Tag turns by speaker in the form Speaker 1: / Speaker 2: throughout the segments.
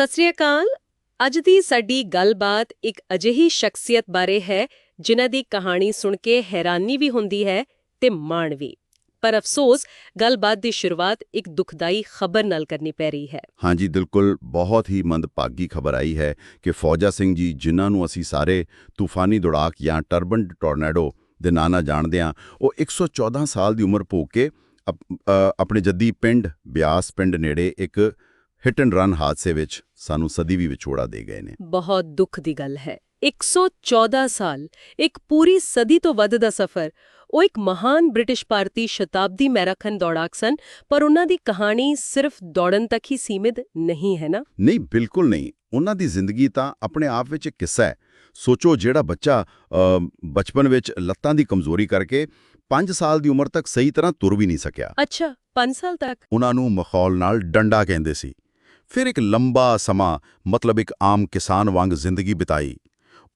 Speaker 1: ਸਤਿ ਸ੍ਰੀ ਅਕਾਲ। ਅੱਜ ਦੀ ਸਾਡੀ ਗੱਲਬਾਤ ਇੱਕ ਅਜਿਹੀ ਸ਼ਖਸੀਅਤ ਬਾਰੇ ਹੈ, ਜਿਨ੍ਹਾਂ ਦੀ ਕਹਾਣੀ ਸੁਣ ਕੇ ਹੈਰਾਨੀ ਵੀ ਹੁੰਦੀ ਹੈ ਤੇ ਮਾਣ ਵੀ। ਪਰ ਅਫਸੋਸ, ਗੱਲਬਾਤ ਦੀ ਸ਼ੁਰੂਆਤ ਇੱਕ ਦੁਖਦਾਈ ਖਬਰ ਨਾਲ ਕਰਨੀ ਪੈ ਰਹੀ ਹੈ।
Speaker 2: ਹਾਂਜੀ, ਬਿਲਕੁਲ ਬਹੁਤ ਹੀ ਮੰਦਭਾਗੀ ਖਬਰ ਆਈ ਹੈ ਕਿ ਫੌਜਾ ਸਿੰਘ ਜੀ, ਜਿਨ੍ਹਾਂ ਨੂੰ ਅਸੀਂ ਸਾਰੇ ਤੂਫਾਨੀ ਦੁੜਾਕ ਜਾਂ ਟਰਬਨ ਟੋਰਨੇਡੋ ਦੇ ਨਾਂ ਨਾਲ ਜਾਣਦੇ ਹਾਂ, ਉਹ 114 ਸਾਲ ਦੀ ਉਮਰ ਭੋਗ ਕੇ ਆਪਣੇ ਜੱਦੀ ਪਿੰਡ, ਬਿਆਸ ਪਿੰਡ ਨੇੜੇ ਇੱਕ ਹਿੱਟ ਐਂਡ ਰਨ ਹਾਦਸੇ ਵਿੱਚ ਸਾਨੂੰ ਸਦੀ ਵੀ ਵਿਛੋੜਾ ਦੇ ਗਏ ਨੇ।
Speaker 1: ਬਹੁਤ ਦੁੱਖ ਦੀ ਗੱਲ ਹੈ। 114 ਸਾਲ ਇੱਕ ਪੂਰੀ ਸਦੀ ਤੋਂ ਵੱਧ ਦਾ ਸਫ਼ਰ ਉਹ ਇੱਕ ਮਹਾਨ ਬ੍ਰਿਟਿਸ਼ ਭਾਰਤੀ ਸ਼ਤਾਬਦੀ ਮੈਰਾਥਨ ਦੌੜਾਕ ਸਨ ਪਰ ਉਹਨਾਂ ਦੀ ਕਹਾਣੀ ਸਿਰਫ ਦੌੜਨ ਤੱਕ ਹੀ ਸੀਮਿਤ ਨਹੀਂ ਹੈ ਨਾ?
Speaker 2: ਨਹੀਂ ਬਿਲਕੁਲ ਨਹੀਂ। ਉਹਨਾਂ ਦੀ ਜ਼ਿੰਦਗੀ ਤਾਂ ਆਪਣੇ ਆਪ ਵਿੱਚ ਇੱਕ ਕਿੱਸਾ ਹੈ। ਸੋਚੋ ਜਿਹੜਾ ਬੱਚਾ ਬਚਪਨ ਵਿੱਚ ਲੱਤਾਂ ਦੀ ਕਮਜ਼ੋਰੀ ਕਰਕੇ 5 ਸਾਲ ਦੀ ਉਮਰ ਤੱਕ ਸਹੀ ਤਰ੍ਹਾਂ ਤੁਰ ਵੀ ਨਹੀਂ ਸਕਿਆ।
Speaker 1: ਅੱਛਾ 5 ਸਾਲ ਤੱਕ?
Speaker 2: ਉਹਨਾਂ ਨੂੰ ਮਖੌਲ ਨਾਲ ਡੰਡਾ ਕਹਿੰਦੇ ਸੀ। ਫਿਰ ਇੱਕ ਲੰਬਾ ਸਮਾਂ ਮਤਲਬ ਇੱਕ ਆਮ ਕਿਸਾਨ ਵਾਂਗ ਜ਼ਿੰਦਗੀ ਬਿਤਾਈ।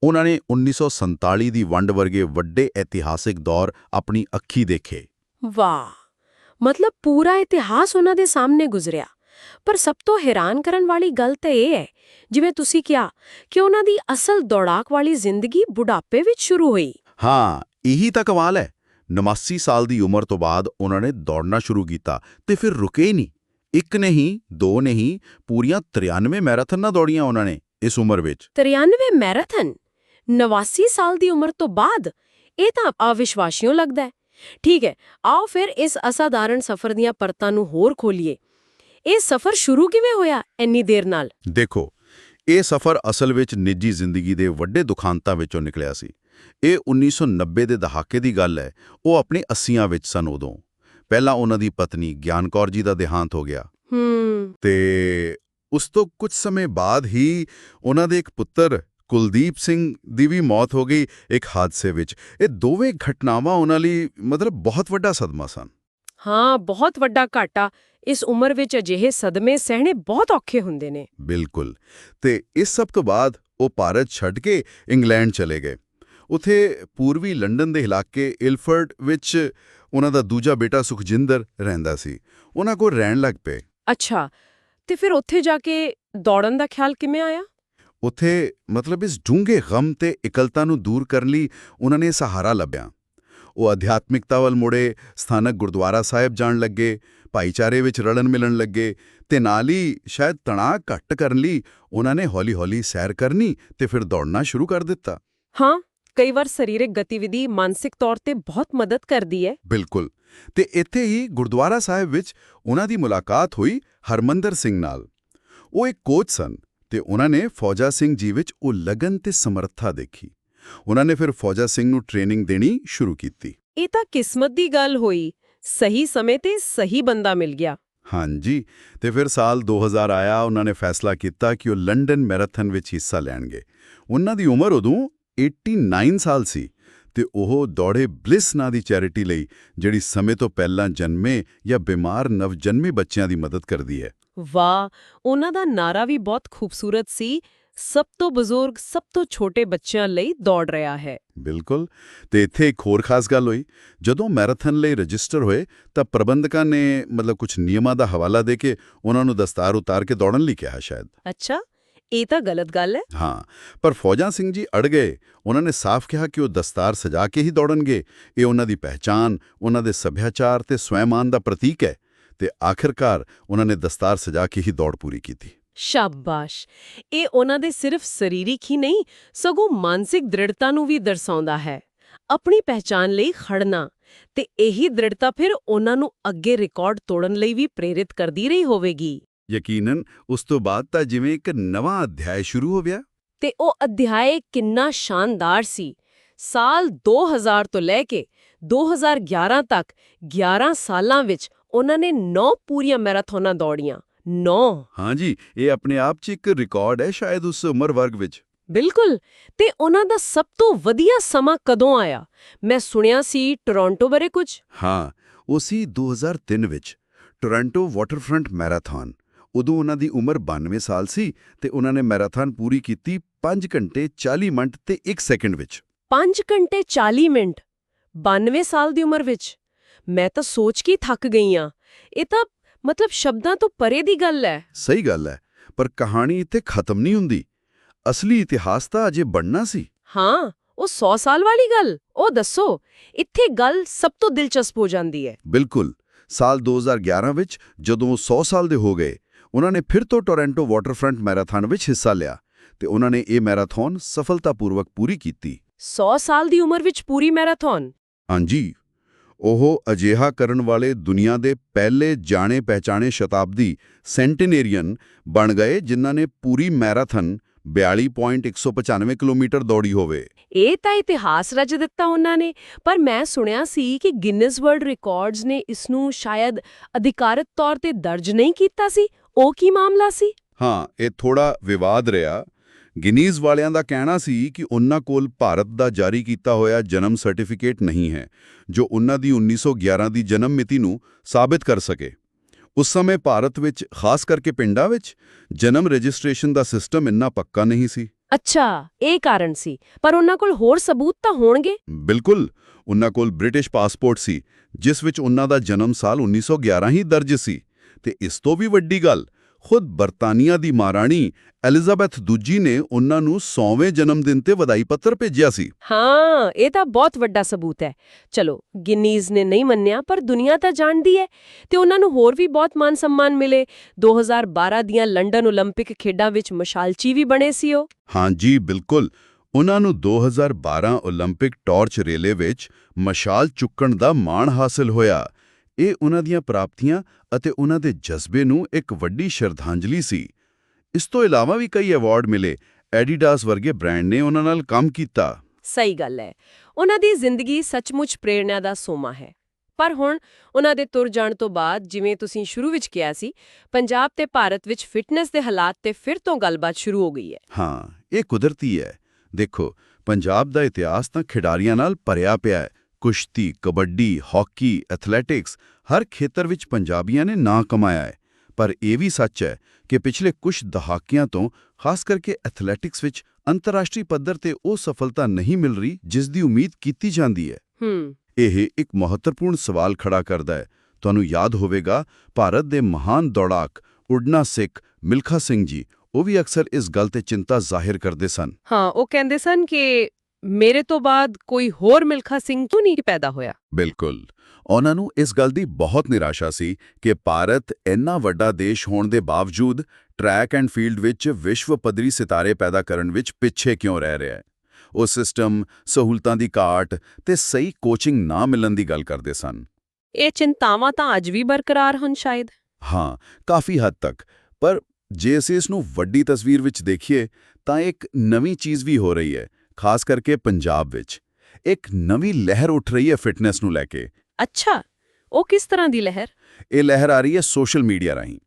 Speaker 2: ਉਹਨਾਂ ਨੇ 1947 ਦੀ ਵੰਡ ਵਰਗੇ ਵੱਡੇ ਇਤਿਹਾਸਿਕ ਦੌਰ ਆਪਣੀ ਅੱਖੀ ਦੇਖੇ।
Speaker 3: ਵਾਹ! ਮਤਲਬ ਪੂਰਾ ਇਤਿਹਾਸ ਉਹਨਾਂ ਦੇ ਸਾਹਮਣੇ ਗੁਜ਼ਰਿਆ। ਪਰ ਸਭ ਤੋਂ ਹੈਰਾਨ ਕਰਨ ਵਾਲੀ ਗੱਲ ਤਾਂ ਇਹ ਹੈ ਜਿਵੇਂ ਤੁਸੀਂ ਕਿਹਾ ਕਿ ਉਹਨਾਂ ਦੀ ਅਸਲ ਦੌੜਾਕ ਵਾਲੀ ਜ਼ਿੰਦਗੀ ਬੁਢਾਪੇ ਵਿੱਚ ਸ਼ੁਰੂ ਹੋਈ।
Speaker 2: ਹਾਂ ਇਹੀ ਤਾਂ ਕਮਾਲ ਹੈ। 89 ਸਾਲ ਦੀ ਉਮਰ ਤੋਂ ਬਾਅਦ ਉਹਨਾਂ ਨੇ ਦੌੜਨਾ ਸ਼ੁਰੂ ਕੀਤਾ ਤੇ ਫਿਰ ਰੁਕੇ ਹੀ ਨਹੀਂ। ਇੱਕ ਨਹੀਂ ਦੋ ਨਹੀਂ ਪੂਰੀਆਂ 93 ਮੈਰਾਥਨਾਂ ਦੌੜੀਆਂ ਉਹਨਾਂ ਨੇ ਇਸ ਉਮਰ ਵਿੱਚ।
Speaker 3: 93 ਮੈਰਾਥਨ? 89 ਸਾਲ ਦੀ ਉਮਰ ਤੋਂ ਬਾਅਦ? ਇਹ ਤਾਂ ਅਵਿਸ਼ਵਾਸੀਓ ਲੱਗਦਾ ਹੈ। ਠੀਕ ਹੈ ਆਓ ਫਿਰ ਇਸ ਅਸਾਧਾਰਨ ਸਫ਼ਰ ਦੀਆਂ ਪਰਤਾਂ ਨੂੰ ਹੋਰ ਖੋਲੀਏ। ਇਹ ਸਫ਼ਰ ਸ਼ੁਰੂ ਕਿਵੇਂ ਹੋਇਆ ਇੰਨੀ ਦੇਰ ਨਾਲ?
Speaker 2: ਦੇਖੋ ਇਹ ਸਫ਼ਰ ਅਸਲ ਵਿੱਚ ਨਿੱਜੀ ਜ਼ਿੰਦਗੀ ਦੇ ਵੱਡੇ ਦੁਖਾਂਤਾਂ ਵਿੱਚੋਂ ਨਿਕਲਿਆ ਸੀ। ਇਹ 1990 ਦੇ ਦਹਾਕੇ ਦੀ ਗੱਲ ਹੈ ਉਹ ਆਪਣੇ 80ਆਂ ਵਿੱਚ ਸਨ ਉਦੋਂ। ਪਹਿਲਾਂ ਉਹਨਾਂ ਦੀ ਪਤਨੀ ਗਿਆਨ ਕੌਰ ਜੀ ਦਾ ਦੇਹਾਂਤ ਹੋ ਗਿਆ।
Speaker 3: ਹੂੰ।
Speaker 2: ਤੇ ਉਸ ਤੋਂ ਕੁਝ ਸਮੇਂ ਬਾਅਦ ਹੀ ਉਹਨਾਂ ਦੇ ਇੱਕ ਪੁੱਤਰ ਕੁਲਦੀਪ ਸਿੰਘ ਦੀ ਵੀ ਮੌਤ ਹੋ ਗਈ ਇੱਕ ਹਾਦਸੇ ਵਿੱਚ। ਇਹ ਦੋਵੇਂ ਘਟਨਾਵਾਂ ਉਹਨਾਂ ਲਈ ਮਤਲਬ ਬਹੁਤ ਵੱਡਾ ਸਦਮਾ ਸਨ।
Speaker 3: ਹਾਂ ਬਹੁਤ ਵੱਡਾ ਘਾਟਾ। ਇਸ ਉਮਰ ਵਿੱਚ ਅਜਿਹੇ ਸਦਮੇ ਸਹਿਣੇ ਬਹੁਤ ਔਖੇ ਹੁੰਦੇ ਨੇ।
Speaker 2: ਬਿਲਕੁਲ। ਤੇ ਇਸ ਸਭ ਤੋਂ ਬਾਅਦ ਉਹ ਭਾਰਤ ਛੱਡ ਕੇ ਇੰਗਲੈਂਡ ਚਲੇ ਗਏ। ਉਥੇ ਪੂਰਬੀ ਲੰਡਨ ਦੇ ਇਲਾਕੇ ਇਲਫਰਡ ਵਿੱਚ ਉਹਨਾਂ ਦਾ ਦੂਜਾ ਬੇਟਾ ਸੁਖਜਿੰਦਰ ਰਹਿੰਦਾ ਸੀ। ਉਹਨਾਂ ਕੋਲ ਰਹਿਣ ਲੱਗ ਪਏ।
Speaker 3: ਅੱਛਾ ਤੇ ਫਿਰ ਉੱਥੇ ਜਾ ਕੇ ਦੌੜਨ ਦਾ ਖਿਆਲ ਕਿਵੇਂ ਆਇਆ?
Speaker 2: ਉਥੇ ਮਤਲਬ ਇਸ ਡੂੰਘੇ ਗਮ ਤੇ ਇਕਲਤਾ ਨੂੰ ਦੂਰ ਕਰਨ ਲਈ ਉਹਨਾਂ ਨੇ ਸਹਾਰਾ ਲੱਭਿਆ। ਉਹ ਅਧਿਆਤਮਿਕਤਾ ਵੱਲ ਮੁੜੇ ਸਥਾਨਕ ਗੁਰਦੁਆਰਾ ਸਾਹਿਬ ਜਾਣ ਲੱਗੇ ਭਾਈਚਾਰੇ ਵਿੱਚ ਰਲਣ ਮਿਲਣ ਲੱਗੇ ਤੇ ਨਾਲ ਹੀ ਸ਼ਾਇਦ ਤਣਾਅ ਘੱਟ ਕਰਨ ਲਈ ਉਹਨਾਂ ਨੇ ਹੌਲੀ-ਹੌਲੀ ਸੈਰ ਕਰਨੀ ਤੇ ਫਿਰ ਦੌੜਨਾ ਸ਼ੁਰੂ ਕਰ ਦਿੱਤਾ।
Speaker 3: ਹਾਂ ਕਈ ਵਾਰ ਸਰੀਰਕ ਗਤੀਵਿਧੀ ਮਾਨਸਿਕ ਤੌਰ ਤੇ ਬਹੁਤ ਮਦਦ ਕਰਦੀ ਹੈ।
Speaker 2: ਬਿਲਕੁਲ। ਤੇ ਇੱਥੇ ਹੀ ਗੁਰਦੁਆਰਾ ਸਾਹਿਬ ਵਿੱਚ ਉਹਨਾਂ ਦੀ ਮੁਲਾਕਾਤ ਹੋਈ ਹਰਮੰਦਰ ਸਿੰਘ ਨਾਲ। ਉਹ ਇੱਕ ਕੋਚ ਸਨ ਤੇ ਉਹਨਾਂ ਨੇ ਫੌਜਾ ਸਿੰਘ ਜੀ ਵਿੱਚ ਉਹ ਲਗਨ ਤੇ ਸਮਰੱਥਾ ਦੇਖੀ। ਉਹਨਾਂ ਨੇ ਫਿਰ ਫੌਜਾ ਸਿੰਘ ਨੂੰ ਟ੍ਰੇਨਿੰਗ ਦੇਣੀ ਸ਼ੁਰੂ ਕੀਤੀ।
Speaker 3: ਇਹ ਤਾਂ ਕਿਸਮਤ ਦੀ ਗੱਲ ਹੋਈ। ਸਹੀ ਸਮੇਂ ਤੇ ਸਹੀ ਬੰਦਾ ਮਿਲ ਗਿਆ।
Speaker 2: ਹਾਂਜੀ। ਤੇ ਫਿਰ ਸਾਲ 2000 ਆਇਆ ਉਹਨਾਂ ਨੇ ਫੈਸਲਾ ਕੀਤਾ ਕਿ ਉਹ ਲੰਡਨ ਮੈਰਾਥਨ ਵਿੱਚ ਹਿੱਸਾ ਲੈਣਗੇ। ਉਹਨਾਂ ਦੀ ਉਮਰ ਉਦੋਂ 89 ਸਾਲ ਸੀ ਤੇ ਉਹ ਦੌੜੇ ਬਲਿਸ ਨਾਂ ਦੀ ਚੈਰਿਟੀ ਲਈ ਜਿਹੜੀ ਸਮੇਂ ਤੋਂ ਪਹਿਲਾਂ ਜਨਮੇ ਜਾਂ ਬਿਮਾਰ ਨਵਜਨਮੇ ਬੱਚਿਆਂ ਦੀ ਮਦਦ ਕਰਦੀ ਹੈ।
Speaker 3: ਵਾਹ! ਉਹਨਾਂ ਦਾ ਨਾਰਾ ਵੀ ਬਹੁਤ ਖੂਬਸੂਰਤ ਸੀ। ਸਭ ਤੋਂ ਬਜ਼ੁਰਗ ਸਭ ਤੋਂ ਛੋਟੇ ਬੱਚਿਆਂ ਲਈ ਦੌੜ ਰਿਹਾ ਹੈ।
Speaker 2: ਬਿਲਕੁਲ। ਤੇ ਇੱਥੇ ਇੱਕ ਹੋਰ ਖਾਸ ਗੱਲ ਹੋਈ। ਜਦੋਂ ਮੈਰਾਥਨ ਲਈ ਰਜਿਸਟਰ ਹੋਏ ਤਾਂ ਪ੍ਰਬੰਧਕਾਂ ਨੇ ਮਤਲਬ ਕੁਝ ਨਿਯਮਾਂ ਦਾ ਹਵਾਲਾ ਦੇ ਕੇ ਉਹਨਾਂ ਨੂੰ ਦਸਤਾਰ ਉਤਾਰ ਕੇ ਦੌੜਨ ਲਈ ਕਿਹਾ ਸ਼ਾਇਦ।
Speaker 3: ਅੱਛਾ। ਇਹ ਤਾਂ ਗਲਤ ਗੱਲ ਹੈ।
Speaker 2: ਹਾਂ ਪਰ ਫੌਜਾਂ ਸਿੰਘ ਜੀ ਅੜ ਗਏ। ਉਹਨਾਂ ਨੇ ਸਾਫ਼ ਕਿਹਾ ਕਿ ਉਹ ਦਸਤਾਰ ਸਜਾ ਕੇ ਹੀ ਦੌੜਨਗੇ। ਇਹ ਉਹਨਾਂ ਦੀ ਪਹਿਚਾਨ ਉਹਨਾਂ ਦੇ ਸੱਭਿਆਚਾਰ ਤੇ ਸਵੈਮਾਨ ਦਾ ਪ੍ਰਤੀਕ ਹੈ ਤੇ ਆਖਿਰਕਾਰ ਉਹਨਾਂ ਨੇ ਦਸਤਾਰ ਸਜਾ ਕੇ ਹੀ ਦੌੜ ਪੂਰੀ ਕੀਤੀ।
Speaker 3: ਸ਼ਾਬਾਸ਼! ਇਹ ਉਹਨਾਂ ਦੇ ਸਿਰਫ ਸਰੀਰਕ ਹੀ ਨਹੀਂ ਸਗੋਂ ਮਾਨਸਿਕ ਦ੍ਰਿੜਤਾ ਨੂੰ ਵੀ ਦਰਸਾਉਂਦਾ ਹੈ। ਆਪਣੀ ਪਹਿਚਾਨ ਲਈ ਖੜਨਾ ਤੇ ਇਹੀ ਦ੍ਰਿੜਤਾ ਫਿਰ ਉਹਨਾਂ ਨੂੰ ਅੱਗੇ ਰਿਕਾਰਡ ਤੋੜਨ ਲਈ ਵੀ ਪ੍ਰੇਰਿਤ ਕਰਦੀ ਰਹੀ ਹੋਵੇਗੀ।
Speaker 2: ਯਕੀਨਨ ਉਸ ਤੋਂ ਬਾਅਦ ਤਾਂ ਜਿਵੇਂ ਇੱਕ ਨਵਾਂ ਅਧਿਆਇ ਸ਼ੁਰੂ ਹੋ ਗਿਆ।
Speaker 3: ਤੇ ਉਹ ਅਧਿਆਇ ਕਿੰਨਾ ਸ਼ਾਨਦਾਰ ਸੀ। ਸਾਲ 2000 ਤੋਂ ਲੈ ਕੇ 2011 ਤੱਕ 11 ਸਾਲਾਂ ਵਿੱਚ ਉਹਨਾਂ ਨੇ 9 ਪੂਰੀਆਂ ਮੈਰਾਥਨਾਂ ਦੌੜੀਆਂ। 9
Speaker 2: ਹਾਂਜੀ ਇਹ ਆਪਣੇ ਆਪ 'ਚ ਇੱਕ ਰਿਕਾਰਡ ਹੈ ਸ਼ਾਇਦ ਉਸ ਉਮਰ ਵਰਗ ਵਿੱਚ।
Speaker 3: ਬਿਲਕੁਲ। ਤੇ ਉਹਨਾਂ ਦਾ ਸਭ ਤੋਂ ਵਧੀਆ ਸਮਾਂ ਕਦੋਂ ਆਇਆ? ਮੈਂ ਸੁਣਿਆ ਸੀ ਟੋਰਾਂਟੋ ਬਾਰੇ ਕੁਝ।
Speaker 2: ਹਾਂ ਉਹ ਸੀ 2003 ਵਿੱਚ ਟੋਰਾਂਟੋ ਵਾਟਰਫਰੰਟ ਮੈਰਾਥਨ ਉਦੋਂ ਉਹਨਾਂ ਦੀ ਉਮਰ 92 ਸਾਲ ਸੀ ਤੇ ਉਹਨਾਂ ਨੇ ਮੈਰਾਥਨ ਪੂਰੀ ਕੀਤੀ 5 ਘੰਟੇ 40 ਮਿੰਟ ਤੇ 1 ਸੈਕਿੰਡ ਵਿੱਚ।
Speaker 3: 5 ਘੰਟੇ 40 ਮਿੰਟ? 92 ਸਾਲ ਦੀ ਉਮਰ ਵਿੱਚ? ਮੈਂ ਤਾਂ ਸੋਚ ਕੇ ਥੱਕ ਗਈ ਆ। ਇਹ ਤਾਂ ਮਤਲਬ ਸ਼ਬਦਾਂ ਤੋਂ ਪਰੇ ਦੀ ਗੱਲ ਹੈ
Speaker 2: ਸਹੀ ਗੱਲ ਹੈ ਪਰ ਕਹਾਣੀ ਇੱਥੇ ਖਤਮ ਨਹੀਂ ਹੁੰਦੀ। ਅਸਲੀ ਇਤਿਹਾਸ ਤਾਂ ਅਜੇ ਬਣਨਾ ਸੀ।
Speaker 3: ਹਾਂ ਉਹ 100 ਸਾਲ ਵਾਲੀ ਗੱਲ। ਉਹ ਦੱਸੋ ਇੱਥੇ ਗੱਲ ਸਭ ਤੋਂ ਦਿਲਚਸਪ ਹੋ ਜਾਂਦੀ ਹੈ
Speaker 2: ਬਿਲਕੁਲ। ਸਾਲ 2011 ਵਿੱਚ ਜਦੋਂ ਉਹ 100 ਸਾਲ ਦੇ ਹੋ ਗਏ ਉਹਨਾਂ ਨੇ ਫਿਰ ਤੋਂ ਟੋਰਾਂਟੋ ਵਾਟਰਫਰੰਟ ਮੈਰਾਥਨ ਵਿੱਚ ਹਿੱਸਾ ਲਿਆ ਤੇ ਉਹਨਾਂ ਨੇ ਇਹ ਮੈਰਾਥਨ ਸਫਲਤਾਪੂਰਵਕ ਪੂਰੀ ਕੀਤੀ।
Speaker 3: 100 ਸਾਲ ਦੀ ਉਮਰ ਵਿੱਚ ਪੂਰੀ ਮੈਰਾਥਨ?
Speaker 2: ਹਾਂਜੀ। ਉਹ ਅਜਿਹਾ ਕਰਨ ਵਾਲੇ ਦੁਨੀਆ ਦੇ ਪਹਿਲੇ ਜਾਣੇ ਪਹਿਚਾਣੇ ਸ਼ਤਾਬਦੀ ਸੈਂਟੀਨੇਰੀਅਨ ਬਣ ਗਏ ਜਿਨ੍ਹਾਂ ਨੇ ਪੂਰੀ ਮੈਰਾਥਨ 42.195 ਕਿਲੋਮੀਟਰ ਦੌੜੀ ਹੋਵੇ।
Speaker 3: ਇਹ ਤਾਂ ਇਤਿਹਾਸ ਰਚ ਦਿੱਤਾ ਉਹਨਾਂ ਨੇ ਪਰ ਮੈਂ ਸੁਣਿਆ ਸੀ ਕਿ ਗਿਨੀਜ਼ ਵਰਲਡ ਰਿਕਾਰਡਸ ਨੇ ਇਸ ਨੂੰ ਸ਼ਾਇਦ ਅਧਿਕਾਰਤ ਤੌਰ ਤੇ ਦਰਜ ਨਹੀਂ ਕੀਤਾ ਸੀ। ਉਹ ਕੀ ਮਾਮਲਾ ਸੀ?
Speaker 2: ਹਾਂ ਇਹ ਥੋੜਾ ਵਿਵਾਦ ਰਿਹਾ। ਗਿਨੀਜ਼ ਵਾਲਿਆਂ ਦਾ ਕਹਿਣਾ ਸੀ ਕਿ ਉਹਨਾਂ ਕੋਲ ਭਾਰਤ ਦਾ ਜਾਰੀ ਕੀਤਾ ਹੋਇਆ ਜਨਮ ਸਰਟੀਫਿਕੇਟ ਨਹੀਂ ਹੈ ਜੋ ਉਹਨਾਂ ਦੀ 1911 ਦੀ ਜਨਮ ਮਿਤੀ ਨੂੰ ਸਾਬਿਤ ਕਰ ਸਕੇ। ਉਸ ਸਮੇਂ ਭਾਰਤ ਵਿੱਚ ਖਾਸ ਕਰਕੇ ਪਿੰਡਾਂ ਵਿੱਚ ਜਨਮ ਰਜਿਸਟ੍ਰੇਸ਼ਨ ਦਾ ਸਿਸਟਮ ਇੰਨਾ ਪੱਕਾ ਨਹੀਂ ਸੀ।
Speaker 3: ਅੱਛਾ ਇਹ ਕਾਰਨ ਸੀ। ਪਰ ਉਹਨਾਂ ਕੋਲ ਹੋਰ ਸਬੂਤ ਤਾਂ ਹੋਣਗੇ?
Speaker 2: ਬਿਲਕੁਲ ਉਹਨਾਂ ਕੋਲ ਬ੍ਰਿਟਿਸ਼ ਪਾਸਪੋਰਟ ਸੀ ਜਿਸ ਵਿੱਚ ਉਹਨਾਂ ਦਾ ਜਨਮ ਸਾਲ 1911 ਹੀ ਦਰਜ ਸੀ। ਤੇ ਇਸ ਤੋਂ ਵੀ ਵੱਡੀ ਗੱਲ ਖੁਦ ਬਰਤਾਨੀਆ ਦੀ ਮਹਾਰਾਣੀ ਐਲਿਜ਼ਾਬੈਥ ਦੂਜੀ ਨੇ ਉਹਨਾਂ ਨੂੰ 100ਵੇਂ ਜਨਮ ਦਿਨ ਤੇ ਵਧਾਈ ਪੱਤਰ ਭੇਜਿਆ ਸੀ।
Speaker 3: ਹਾਂ ਇਹ ਤਾਂ ਬਹੁਤ ਵੱਡਾ ਸਬੂਤ ਹੈ। ਚਲੋ ਗਿਨੀਜ਼ ਨੇ ਨਹੀਂ ਮੰਨਿਆ ਪਰ ਦੁਨੀਆ ਤਾਂ ਜਾਣਦੀ ਹੈ। ਤੇ ਉਹਨਾਂ ਨੂੰ ਹੋਰ ਵੀ ਬਹੁਤ ਮਾਨ ਸਨਮਾਨ ਮਿਲੇ 2012 ਦੀਆਂ ਲੰਡਨ 올림픽 ਖੇਡਾਂ ਵਿੱਚ ਮਸ਼ਾਲਚੀ ਵੀ ਬਣੇ ਸੀ ਉਹ।
Speaker 2: ਹਾਂ ਜੀ ਬਿਲਕੁਲ। ਉਹਨਾਂ ਨੂੰ 2012 올림픽 ਟਾਰਚ ਰੇਲੇ ਵਿੱਚ ਮਸ਼ਾਲ ਚੁੱਕਣ ਦਾ ਮਾਣ ਹਾਸਲ ਹੋਇਆ। ਇਹ ਉਹਨਾਂ ਦੀਆਂ ਪ੍ਰਾਪਤੀਆਂ ਅਤੇ ਉਹਨਾਂ ਦੇ ਜਜ਼ਬੇ ਨੂੰ ਇੱਕ ਵੱਡੀ ਸ਼ਰਧਾਂਜਲੀ ਸੀ। ਇਸ ਤੋਂ ਇਲਾਵਾ ਵੀ ਕਈ ਅਵਾਰਡ ਮਿਲੇ। ਐਡੀਡਾਸ ਵਰਗੇ ਬ੍ਰਾਂਡ ਨੇ ਉਹਨਾਂ ਨਾਲ ਕੰਮ ਕੀਤਾ।
Speaker 3: ਸਹੀ ਗੱਲ ਹੈ। ਉਹਨਾਂ ਦੀ ਜ਼ਿੰਦਗੀ ਸੱਚਮੁੱਚ ਪ੍ਰੇਰਣਾ ਦਾ ਸੋਮਾ ਹੈ। ਪਰ ਹੁਣ ਉਹਨਾਂ ਦੇ ਤੁਰ ਜਾਣ ਤੋਂ ਬਾਅਦ ਜਿਵੇਂ ਤੁਸੀਂ ਸ਼ੁਰੂ ਵਿੱਚ ਕਿਹਾ ਸੀ ਪੰਜਾਬ ਤੇ ਭਾਰਤ ਵਿੱਚ ਫਿਟਨੈਸ ਦੇ ਹਾਲਾਤ ਤੇ ਫਿਰ ਤੋਂ ਗੱਲਬਾਤ ਸ਼ੁਰੂ ਹੋ ਗਈ ਹੈ।
Speaker 2: ਹਾਂ ਇਹ ਕੁਦਰਤੀ ਹੈ। ਦੇਖੋ ਪੰਜਾਬ ਦਾ ਇਤਿਹਾਸ ਤਾਂ ਖਿਡਾਰੀਆਂ ਨਾਲ ਭਰਿਆ ਪਿਆ ਹੈ। ਕੁਸ਼ਤੀ ਕਬੱਡੀ ਹਾਕੀ ਐਥਲੈਟਿਕਸ ਹਰ ਖੇਤਰ ਵਿੱਚ ਪੰਜਾਬੀਆਂ ਨੇ ਨਾਂ ਕਮਾਇਆ ਹੈ। ਪਰ ਇਹ ਵੀ ਸੱਚ ਹੈ ਕਿ ਪਿਛਲੇ ਕੁਝ ਦਹਾਕਿਆਂ ਤੋਂ ਖਾਸ ਕਰਕੇ ਐਥਲੈਟਿਕਸ ਵਿੱਚ ਅੰਤਰਰਾਸ਼ਟਰੀ ਪੱਧਰ ਤੇ ਉਹ ਸਫਲਤਾ ਨਹੀਂ ਮਿਲ ਰਹੀ ਜਿਸ ਦੀ ਉਮੀਦ ਕੀਤੀ ਜਾਂਦੀ ਹੈ।
Speaker 3: ਹੂੰ।
Speaker 2: ਇਹ ਇੱਕ ਮਹੱਤਵਪੂਰਨ ਸਵਾਲ ਖੜਾ ਕਰਦਾ ਹੈ। ਤੁਹਾਨੂੰ ਯਾਦ ਹੋਵੇਗਾ ਭਾਰਤ ਦੇ ਮਹਾਨ ਦੌੜਾਕ ਉਡਨਾ ਸਿੱਖ ਮਿਲਖਾ ਸਿੰਘ ਜੀ ਉਹ ਵੀ ਅਕਸਰ ਇਸ ਗੱਲ ਤੇ ਚਿੰਤਾ ਜ਼ਾਹਿਰ ਕਰਦੇ ਸਨ।
Speaker 3: ਹਾਂ ਉਹ ਕਹਿੰਦੇ ਸਨ ਕਿ ਮੇਰੇ ਤੋਂ ਬਾਅਦ ਕੋਈ ਹੋਰ ਮਿਲਖਾ ਸਿੰਘ ਕਿਉਂ ਨਹੀਂ ਪੈਦਾ ਹੋਇਆ?
Speaker 2: ਬਿਲਕੁਲ। ਉਹਨਾਂ ਨੂੰ ਇਸ ਗੱਲ ਦੀ ਬਹੁਤ ਨਿਰਾਸ਼ਾ ਸੀ ਕਿ ਭਾਰਤ ਇੰਨਾ ਵੱਡਾ ਦੇਸ਼ ਹੋਣ ਦੇ ਬਾਵਜੂਦ ਟਰੈਕ ਐਂਡ ਫੀਲਡ ਵਿੱਚ ਵਿਸ਼ਵ ਪੱਧਰੀ ਸਿਤਾਰੇ ਪੈਦਾ ਕਰਨ ਵਿੱਚ ਪਿੱਛੇ ਕਿਉਂ ਰਹਿ ਰਿਹਾ ਹੈ। ਉਹ ਸਿਸਟਮ ਸਹੂਲਤਾਂ ਦੀ ਘਾਟ ਤੇ ਸਹੀ ਕੋਚਿੰਗ ਨਾ ਮਿਲਣ ਦੀ ਗੱਲ ਕਰਦੇ ਸਨ।
Speaker 3: ਇਹ ਚਿੰਤਾਵਾਂ ਤਾਂ ਅੱਜ ਵੀ ਬਰਕਰਾਰ ਹਨ ਸ਼ਾਇਦ।
Speaker 2: ਹਾਂ ਕਾਫੀ ਹੱਦ ਤੱਕ। ਪਰ ਜੇ ਅਸੀਂ ਇਸ ਨੂੰ ਵੱਡੀ ਤਸਵੀਰ ਵਿੱਚ ਦੇਖੀਏ ਤਾਂ ਇੱਕ ਨਵੀਂ ਚੀਜ਼ ਵੀ ਹੋ ਰਹੀ ਹੈ ਖਾਸ ਕਰਕੇ ਪੰਜਾਬ ਵਿੱਚ ਇੱਕ ਨਵੀਂ ਲਹਿਰ ਉੱਠ ਰਹੀ ਹੈ ਫਿਟਨੈਸ ਨੂੰ ਲੈ ਕੇ।
Speaker 3: ਅੱਛਾ ਉਹ ਕਿਸ ਤਰ੍ਹਾਂ ਦੀ ਲਹਿਰ?
Speaker 2: ਇਹ ਲਹਿਰ ਆ ਰਹੀ ਹੈ ਸੋਸ਼ਲ ਮੀਡੀਆ ਰਾਹੀਂ।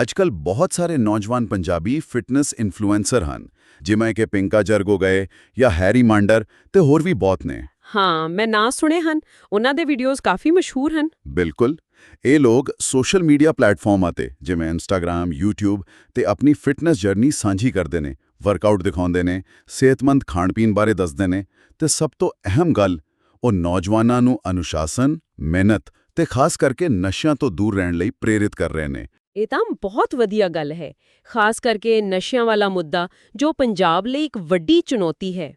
Speaker 2: ਅੱਜਕੱਲ ਬਹੁਤ ਸਾਰੇ ਨੌਜਵਾਨ ਪੰਜਾਬੀ ਫਿਟਨੈਸ ਇਨਫਲੂਐਂਸਰ ਹਨ ਜਿਵੇਂ ਕਿ ਪਿੰਕਾ ਜਰਗ ਗਏ ਜਾਂ ਹੈਰੀ ਮਾਂਡਰ ਤੇ ਹੋਰ ਵੀ ਬਹੁਤ ਨੇ।
Speaker 3: ਹਾਂ ਮੈਂ ਨਾਂ ਸੁਣੇ ਹਨ ਉਹਨਾਂ ਦੇ ਵੀਡੀਓਜ਼ ਕਾਫੀ ਮਸ਼ਹੂਰ ਹਨ।
Speaker 2: ਬਿਲਕੁਲ ਇਹ ਲੋਕ ਸੋਸ਼ਲ ਮੀਡੀਆ ਪਲੇਟਫਾਰਮਾਂ ਤੇ ਜਿਵੇਂ ਇੰਸਟਾਗ੍ਰam YouTube ਤੇ ਆਪਣੀ ਫਿਟਨੈਸ ਜਰਨੀ ਸਾਂਝੀ ਕਰਦੇ ਨੇ ਵਰਕਆਊਟ ਦਿਖਾਉਂਦੇ ਨੇ ਸਿਹਤਮੰਦ ਖਾਣ-ਪੀਣ ਬਾਰੇ ਦੱਸਦੇ ਨੇ ਤੇ ਸਭ ਤੋਂ ਅਹਿਮ ਗੱਲ ਉਹ ਨੌਜਵਾਨਾਂ ਨੂੰ ਅਨੁਸ਼ਾਸਨ ਮਿਹਨਤ ਤੇ ਖਾਸ ਕਰਕੇ ਨਸ਼ਿਆਂ ਤੋਂ ਦੂਰ ਰਹਿਣ ਲਈ ਪ੍ਰੇਰਿਤ ਕਰ ਰਹੇ ਨੇ।
Speaker 3: ਇਹ ਤਾਂ ਬਹੁਤ ਵਧੀਆ ਗੱਲ ਹੈ ਖਾਸ ਕਰਕੇ ਨਸ਼ਿਆਂ ਵਾਲਾ ਮੁੱਦਾ ਜੋ ਪੰਜਾਬ ਲਈ ਇੱਕ ਵੱਡੀ ਚੁਣੌਤੀ ਹੈ।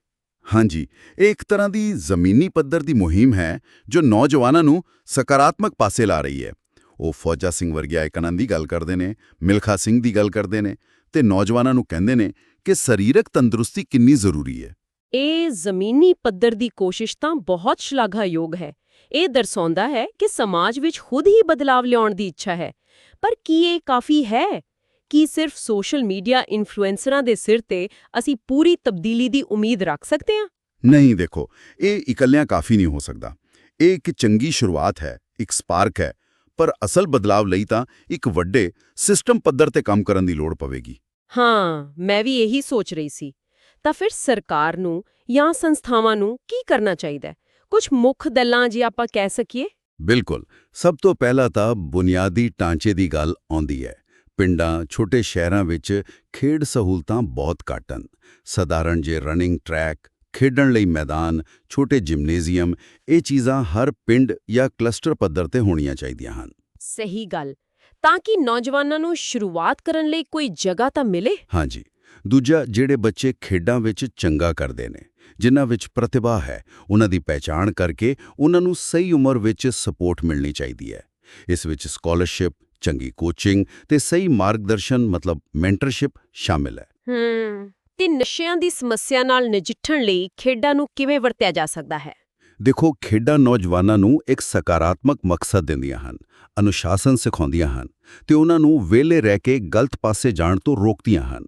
Speaker 2: ਹਾਂਜੀ ਇਹ ਇੱਕ ਤਰ੍ਹਾਂ ਦੀ ਜ਼ਮੀਨੀ ਪੱਧਰ ਦੀ ਮੁਹਿੰਮ ਹੈ ਜੋ ਨੌਜਵਾਨਾਂ ਨੂੰ ਸਕਾਰਾਤਮਕ ਪਾਸੇ ਲਾ ਰਹੀ ਹੈ। ਉਹ ਫੌਜਾ ਸਿੰਘ ਵਰਗੇ ਆਈਕਨਾਂ ਦੀ ਗੱਲ ਕਰਦੇ ਨੇ ਮਿਲਖਾ ਸਿੰਘ ਦੀ ਗੱਲ ਕਰਦੇ ਨੇ ਤੇ ਨੌਜਵਾਨਾਂ ਨੂੰ ਕਹਿੰਦੇ ਨੇ ਕਿ ਸਰੀਰਕ ਤੰਦਰੁਸਤੀ ਕਿੰਨੀ ਜ਼ਰੂਰੀ ਹੈ?
Speaker 3: ਇਹ ਜ਼ਮੀਨੀ ਪੱਧਰ ਦੀ ਕੋਸ਼ਿਸ਼ ਤਾਂ ਬਹੁਤ ਸ਼ਲਾਘਾਯੋਗ ਹੈ। ਇਹ ਦਰਸਾਉਂਦਾ ਹੈ ਕਿ ਸਮਾਜ ਵਿੱਚ ਖੁਦ ਹੀ ਬਦਲਾਵ ਲਿਆਉਣ ਦੀ ਇੱਛਾ ਹੈ। ਪਰ ਕੀ ਇਹ ਕਾਫੀ ਹੈ? ਕੀ ਸਿਰਫ ਸੋਸ਼ਲ ਮੀਡੀਆ ਇਨਫਲੂਐਂਸਰਾਂ ਦੇ ਸਿਰ ਤੇ ਅਸੀਂ ਪੂਰੀ ਤਬਦੀਲੀ ਦੀ ਉਮੀਦ ਰੱਖ ਸਕਦੇ ਹਾਂ?
Speaker 2: ਨਹੀਂ ਦੇਖੋ ਇਹ ਇਕੱਲਿਆਂ ਕਾਫੀ ਨਹੀਂ ਹੋ ਸਕਦਾ। ਇਹ ਇੱਕ ਚੰਗੀ ਸ਼ੁਰੂਆਤ ਹੈ ਇੱਕ ਸਪਾਰਕ ਹੈ ਪਰ ਅਸਲ ਬਦਲਾਵ ਲਈ ਤਾਂ ਇੱਕ ਵੱਡੇ ਸਿਸਟਮ ਪੱਧਰ ਤੇ ਕੰਮ ਕਰਨ ਦੀ ਲੋੜ ਪਵੇਗੀ।
Speaker 3: ਹਾਂ ਮੈਂ ਵੀ ਇਹੀ ਸੋਚ ਰਹੀ ਸੀ। ਤਾਂ ਫਿਰ ਸਰਕਾਰ ਨੂੰ ਜਾਂ ਸੰਸਥਾਵਾਂ ਨੂੰ ਕੀ ਕਰਨਾ ਚਾਹੀਦਾ ਹੈ? ਕੁਝ ਮੁੱਖ ਦਲਾਂ ਜੇ ਆਪਾਂ ਕਹਿ ਸਕੀਏ?
Speaker 2: ਬਿਲਕੁਲ। ਸਭ ਤੋਂ ਪਹਿਲਾਂ ਤਾਂ ਬੁਨਿਆਦੀ ਢਾਂਚੇ ਦੀ ਗੱਲ ਆਉਂਦੀ ਹੈ। ਪਿੰਡਾਂ ਛੋਟੇ ਸ਼ਹਿਰਾਂ ਵਿੱਚ ਖੇਡ ਸਹੂਲਤਾਂ ਬਹੁਤ ਘੱਟ ਹਨ। ਸਧਾਰਨ ਜੇ ਰਨਿੰਗ ਟਰੈਕ ਖੇਡਣ ਲਈ ਮੈਦਾਨ ਛੋਟੇ ਜਿਮਨੇਜ਼ੀਅਮ ਇਹ ਚੀਜ਼ਾਂ ਹਰ ਪਿੰਡ ਜਾਂ ਕਲਸਟਰ ਪੱਧਰ ਤੇ ਹੋਣੀਆਂ ਚਾਹੀਦੀਆਂ ਹਨ।
Speaker 3: ਸਹੀ ਗੱਲ। ਤਾਂ ਕਿ ਨੌਜਵਾਨਾਂ ਨੂੰ ਸ਼ੁਰੂਆਤ ਕਰਨ ਲਈ ਕੋਈ ਜਗ੍ਹਾ ਤਾਂ ਮਿਲੇ?
Speaker 2: ਹਾਂਜੀ। ਦੂਜਾ ਜਿਹੜੇ ਬੱਚੇ ਖੇਡਾਂ ਵਿੱਚ ਚੰਗਾ ਕਰਦੇ ਨੇ ਜਿਨ੍ਹਾਂ ਵਿੱਚ ਪ੍ਰਤਿਭਾ ਹੈ ਉਹਨਾਂ ਦੀ ਪਹਿਚਾਣ ਕਰਕੇ ਉਹਨਾਂ ਨੂੰ ਸਹੀ ਉਮਰ ਵਿੱਚ ਸਪੋਰਟ ਮਿਲਣੀ ਚਾਹੀਦੀ ਹੈ। ਇਸ ਵਿੱਚ ਸਕਾਲਰਸ਼ਿਪ ਚੰਗੀ ਕੋਚਿੰਗ ਤੇ ਸਹੀ ਮਾਰਗਦਰਸ਼ਨ ਮਤਲਬ ਮੈਂਟਰਸ਼ਿਪ ਸ਼ਾਮਿਲ ਹੈ।
Speaker 3: ਹੂੰ। ਤੇ ਨਸ਼ਿਆਂ ਦੀ ਸਮੱਸਿਆ ਨਾਲ ਨਜਿੱਠਣ ਲਈ ਖੇਡਾਂ ਨੂੰ ਕਿਵੇਂ ਵਰਤਿਆ ਜਾ ਸਕਦਾ ਹੈ?
Speaker 2: ਦੇਖੋ ਖੇਡਾਂ ਨੌਜਵਾਨਾਂ ਨੂੰ ਇੱਕ ਸਕਾਰਾਤਮਕ ਮਕਸਦ ਦਿੰਦੀਆਂ ਹਨ ਅਨੁਸ਼ਾਸਨ ਸਿਖਾਉਂਦੀਆਂ ਹਨ ਤੇ ਉਹਨਾਂ ਨੂੰ ਵਿਹਲੇ ਰਹਿ ਕੇ ਗਲਤ ਪਾਸੇ ਜਾਣ ਤੋਂ ਰੋਕਦੀਆਂ ਹਨ।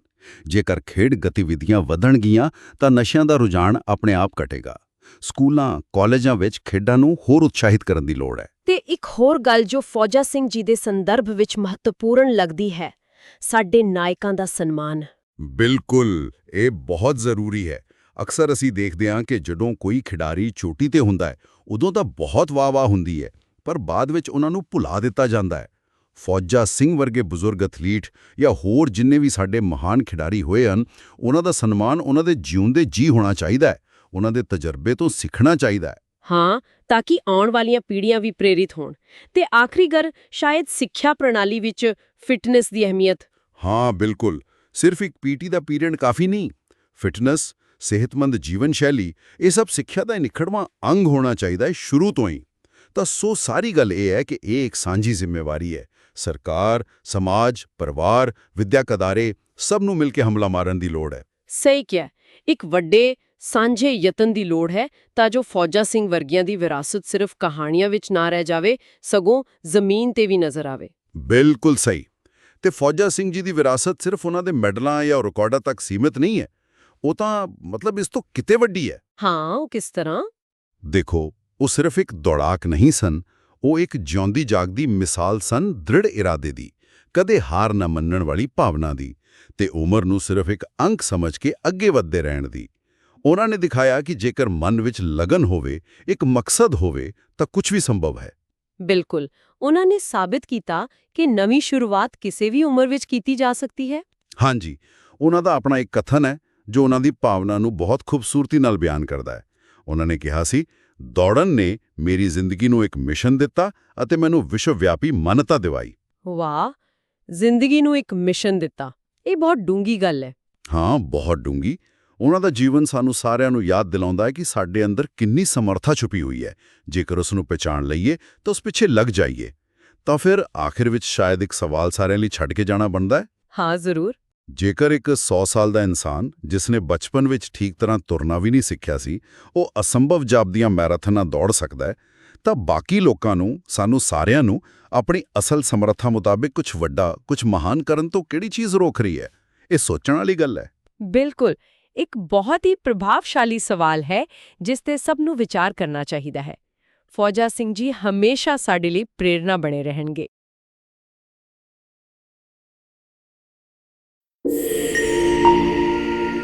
Speaker 2: ਜੇਕਰ ਖੇਡ ਗਤੀਵਿਧੀਆਂ ਵਧਣਗੀਆਂ ਤਾਂ ਨਸ਼ਿਆਂ ਦਾ ਰੁਝਾਨ ਆਪਣੇ ਆਪ ਘਟੇਗਾ। ਸਕੂਲਾਂ ਕਾਲਜਾਂ ਵਿੱਚ ਖੇਡਾਂ ਨੂੰ ਹੋਰ ਉਤਸ਼ਾਹਿਤ ਕਰਨ ਦੀ ਲੋੜ ਹੈ।
Speaker 3: ਤੇ ਇੱਕ ਹੋਰ ਗੱਲ ਜੋ ਫੌਜਾ ਸਿੰਘ ਜੀ ਦੇ ਸੰਦਰਭ ਵਿੱਚ ਮਹੱਤਵਪੂਰਨ ਲੱਗਦੀ ਹੈ ਸਾਡੇ ਨਾਇਕਾਂ ਦਾ ਸਨਮਾਨ।
Speaker 2: ਬਿਲਕੁਲ ਇਹ ਬਹੁਤ ਜ਼ਰੂਰੀ ਹੈ। ਅਕਸਰ ਅਸੀਂ ਦੇਖਦੇ ਹਾਂ ਕਿ ਜਦੋਂ ਕੋਈ ਖਿਡਾਰੀ ਚੋਟੀ ਤੇ ਹੁੰਦਾ ਹੈ ਉਦੋਂ ਤਾਂ ਬਹੁਤ ਵਾਹ-ਵਾਹ ਹੁੰਦੀ ਹੈ ਪਰ ਬਾਅਦ ਵਿੱਚ ਉਹਨਾਂ ਨੂੰ ਭੁਲਾ ਦਿੱਤਾ ਜਾਂਦਾ ਹੈ। ਫੌਜਾ ਸਿੰਘ ਵਰਗੇ ਬਜ਼ੁਰਗ ਐਥਲੀਟ ਜਾਂ ਹੋਰ ਜਿੰਨੇ ਵੀ ਸਾਡੇ ਮਹਾਨ ਖਿਡਾਰੀ ਹੋਏ ਹਨ ਉਹਨਾਂ ਦਾ ਸਨਮਾਨ ਉਹਨਾਂ ਦੇ ਜਿਉਂਦੇ ਜੀ ਹੋਣਾ ਚਾਹੀਦਾ ਹੈ ਉਹਨਾਂ ਦੇ ਤਜਰਬੇ ਤੋਂ ਸਿੱਖਣਾ ਚਾਹੀਦਾ ਹੈ।
Speaker 3: ਹਾਂ ਤਾਂ ਕਿ ਆਉਣ ਵਾਲੀਆਂ ਪੀੜ੍ਹੀਆਂ ਵੀ ਪ੍ਰੇਰਿਤ ਹੋਣ। ਤੇ ਆਖਰੀ ਗੱਲ ਸ਼ਾਇਦ ਸਿੱਖਿਆ ਪ੍ਰਣਾਲੀ ਵਿੱਚ ਫਿਟਨੈਸ ਦੀ ਅਹਿਮੀਅਤ।
Speaker 2: ਹਾਂ ਬਿਲਕੁਲ। ਸਿਰਫ ਇੱਕ ਪੀਟੀ ਦਾ ਪੀਰੀਅਡ ਕਾਫੀ ਨਹੀਂ। ਫਿਟਨੈਸ ਸਿਹਤਮੰਦ ਜੀਵਨ ਸ਼ੈਲੀ ਇਹ ਸਭ ਸਿੱਖਿਆ ਦਾ ਨਿਖੜਵਾਂ ਅੰਗ ਹੋਣਾ ਚਾਹੀਦਾ ਹੈ ਸ਼ੁਰੂ ਤੋਂ ਹੀ। ਤਾਂ ਸੋ ਸਾਰੀ ਗੱਲ ਇਹ ਹੈ ਕਿ ਇਹ ਇੱਕ ਸਾਂਝੀ ਜ਼ਿੰਮੇਵਾਰੀ ਹੈ। ਸਰਕਾਰ ਸਮਾਜ ਪਰਿਵਾਰ ਵਿਦਿਅਕ ਅਦਾਰੇ ਸਭ ਨੂੰ ਮਿਲ ਕੇ ਹਮਲਾ ਮਾਰਨ ਦੀ ਲੋੜ ਹੈ।
Speaker 3: ਸਹੀ ਕਿਹਾ। ਇੱਕ ਵੱਡੇ ਸਾਂਝੇ ਯਤਨ ਦੀ ਲੋੜ ਹੈ ਤਾਂ ਜੋ ਫੌਜਾ ਸਿੰਘ ਵਰਗੀਆਂ ਦੀ ਵਿਰਾਸਤ ਸਿਰਫ ਕਹਾਣੀਆਂ ਵਿੱਚ ਨਾ ਰਹਿ ਜਾਵੇ ਸਗੋਂ ਜ਼ਮੀਨ ਤੇ ਵੀ ਨਜ਼ਰ ਆਵੇ।
Speaker 2: ਬਿਲਕੁਲ ਸਹੀ। ਤੇ ਫੌਜਾ ਸਿੰਘ ਜੀ ਦੀ ਵਿਰਾਸਤ ਸਿਰਫ ਉਹਨਾਂ ਦੇ ਮੈਡਲਾਂ ਜਾਂ ਰਿਕਾਰਡਾਂ ਤੱਕ ਸੀਮਿਤ ਨਹੀਂ ਹੈ। ਉਹ ਤਾਂ ਮਤਲਬ ਇਸ ਤੋਂ ਕਿਤੇ ਵੱਡੀ ਹੈ।
Speaker 3: ਹਾਂ ਉਹ ਕਿਸ ਤਰ੍ਹਾਂ?
Speaker 2: ਦੇਖੋ ਉਹ ਸਿਰਫ ਇੱਕ ਦੌੜਾਕ ਨਹੀਂ ਸਨ ਉਹ ਇੱਕ ਜਿਉਂਦੀ ਜਾਗਦੀ ਮਿਸਾਲ ਸਨ ਦ੍ਰਿੜ ਇਰਾਦੇ ਦੀ ਕਦੇ ਹਾਰ ਨਾ ਮੰਨਣ ਵਾਲੀ ਭਾਵਨਾ ਦੀ ਤੇ ਉਮਰ ਨੂੰ ਸਿਰਫ ਇੱਕ ਅੰਕ ਸਮਝ ਕੇ ਅੱਗੇ ਵਧਦੇ ਰਹਿਣ ਦੀ। ਉਹਨਾਂ ਨੇ ਦਿਖਾਇਆ ਕਿ ਜੇਕਰ ਮਨ ਵਿੱਚ ਲਗਨ ਹੋਵੇ ਇੱਕ ਮਕਸਦ ਹੋਵੇ ਤਾਂ ਕੁਝ ਵੀ ਸੰਭਵ ਹੈ।
Speaker 3: ਬਿਲਕੁਲ। ਉਹਨਾਂ ਨੇ ਸਾਬਿਤ ਕੀਤਾ ਕਿ ਨਵੀਂ ਸ਼ੁਰੂਆਤ ਕਿਸੇ ਵੀ ਉਮਰ ਵਿੱਚ ਕੀਤੀ ਜਾ ਸਕਦੀ ਹੈ।
Speaker 2: ਹਾਂਜੀ ਉਹਨਾਂ ਦਾ ਆਪਣਾ ਇੱਕ ਕਥਨ ਹੈ ਜੋ ਉਹਨਾਂ ਦੀ ਭਾਵਨਾ ਨੂੰ ਬਹੁਤ ਖੂਬਸੂਰਤੀ ਨਾਲ ਬਿਆਨ ਕਰਦਾ ਹੈ। ਉਹਨਾਂ ਨੇ ਕਿਹਾ ਸੀ ਦੌੜਨ ਨੇ ਮੇਰੀ ਜ਼ਿੰਦਗੀ ਨੂੰ ਇੱਕ ਮਿਸ਼ਨ ਦਿੱਤਾ ਅਤੇ ਮੈਨੂੰ ਵਿਸ਼ਵਵਿਆਪੀ ਮਾਨਤਾ ਦਿਵਾਈ।
Speaker 3: ਵਾਹ! ਜ਼ਿੰਦਗੀ ਨੂੰ ਇੱਕ ਮਿਸ਼ਨ ਦਿੱਤਾ। ਇਹ ਬਹੁਤ ਡੂੰਗੀ ਗੱਲ ਹੈ।
Speaker 2: ਹਾਂ ਬਹੁਤ ਡੂੰਗੀ ਉਹਨਾਂ ਦਾ ਜੀਵਨ ਸਾਨੂੰ ਸਾਰਿਆਂ ਨੂੰ ਯਾਦ ਦਿਲਾਉਂਦਾ ਹੈ ਕਿ ਸਾਡੇ ਅੰਦਰ ਕਿੰਨੀ ਸਮਰੱਥਾ ਛੁਪੀ ਹੋਈ ਹੈ। ਜੇਕਰ ਉਸ ਨੂੰ ਪਛਾਣ ਲਈਏ ਤਾਂ ਉਸ ਪਿੱਛੇ ਲੱਗ ਜਾਈਏ। ਤਾਂ ਫਿਰ ਆਖਿਰ ਵਿੱਚ ਸ਼ਾਇਦ ਇੱਕ ਸਵਾਲ ਸਾਰਿਆਂ ਲਈ ਛੱਡ ਕੇ ਜਾਣਾ ਬਣਦਾ ਹੈ?
Speaker 3: ਹਾਂ ਜ਼ਰੂਰ।
Speaker 2: ਜੇਕਰ ਇੱਕ 100 ਸਾਲ ਦਾ ਇਨਸਾਨ ਜਿਸ ਨੇ ਬਚਪਨ ਵਿੱਚ ਠੀਕ ਤਰ੍ਹਾਂ ਤੁਰਨਾ ਵੀ ਨਹੀਂ ਸਿੱਖਿਆ ਸੀ, ਉਹ ਅਸੰਭਵ ਜਾਪਦੀਆਂ ਮੈਰਾਥਨਾਂ ਦੌੜ ਸਕਦਾ ਹੈ, ਤਾਂ ਬਾਕੀ ਲੋਕਾਂ ਨੂੰ, ਸਾਨੂੰ ਸਾਰਿਆਂ ਨੂੰ ਆਪਣੀ ਅਸਲ ਸਮਰੱਥਾ ਮੁਤਾਬਿਕ ਕੁਝ ਵੱਡਾ ਕੁਝ ਮਹਾਨ ਕਰਨ ਤੋਂ ਕਿਹੜੀ ਚੀਜ਼ ਰੋਕ ਰਹੀ ਹੈ? ਇਹ ਸੋਚਣ ਵਾਲੀ ਗੱਲ ਹੈ।
Speaker 3: ਬਿਲਕੁਲ। ਇੱਕ ਬਹੁਤ ਹੀ ਪ੍ਰਭਾਵਸ਼ਾਲੀ ਸਵਾਲ ਹੈ, ਜਿਸ ਤੇ ਸਭ ਨੂੰ ਵਿਚਾਰ ਕਰਨਾ ਚਾਹੀਦਾ ਹੈ। ਫੌਜਾ ਸਿੰਘ ਜੀ ਹਮੇਸ਼ਾ ਸਾਡੇ ਲਈ ਪ੍ਰੇਰਣਾ ਬਣੇ ਰਹਿਣਗੇ।